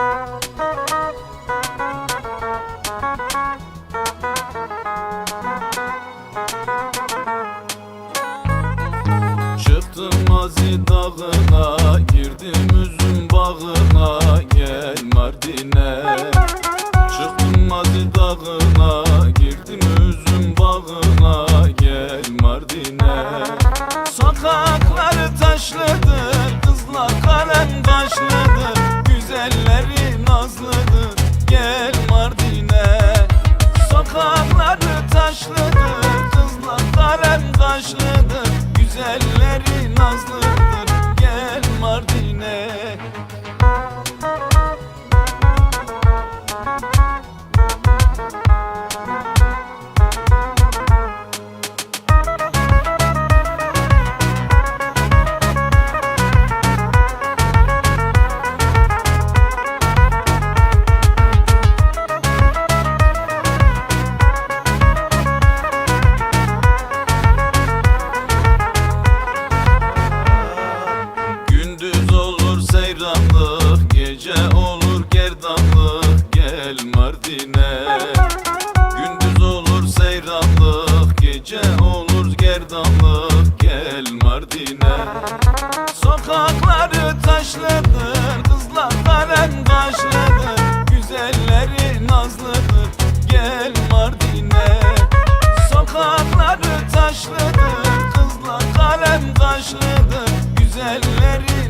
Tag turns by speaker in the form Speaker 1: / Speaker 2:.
Speaker 1: Çıktım mazi dağına Girdim üzüm bağına Gel Mardin'e. Çıktım mazi dağına Girdim üzüm bağına Gel Mardin'e. Sokakları taşlıdır Kızlar kalem kaşlıdır Taşlıdır Kızlar kalem kaşlıdır Güzelleri nazlıdır gerdanlık Gel Mardin'e. Sokakları taşlıdır Kızlar kalem kaşlıdır Güzelleri nazlıdır Gel Mardin'e. Sokakları taşlıdır Kızlar kalem kaşlıdır Güzelleri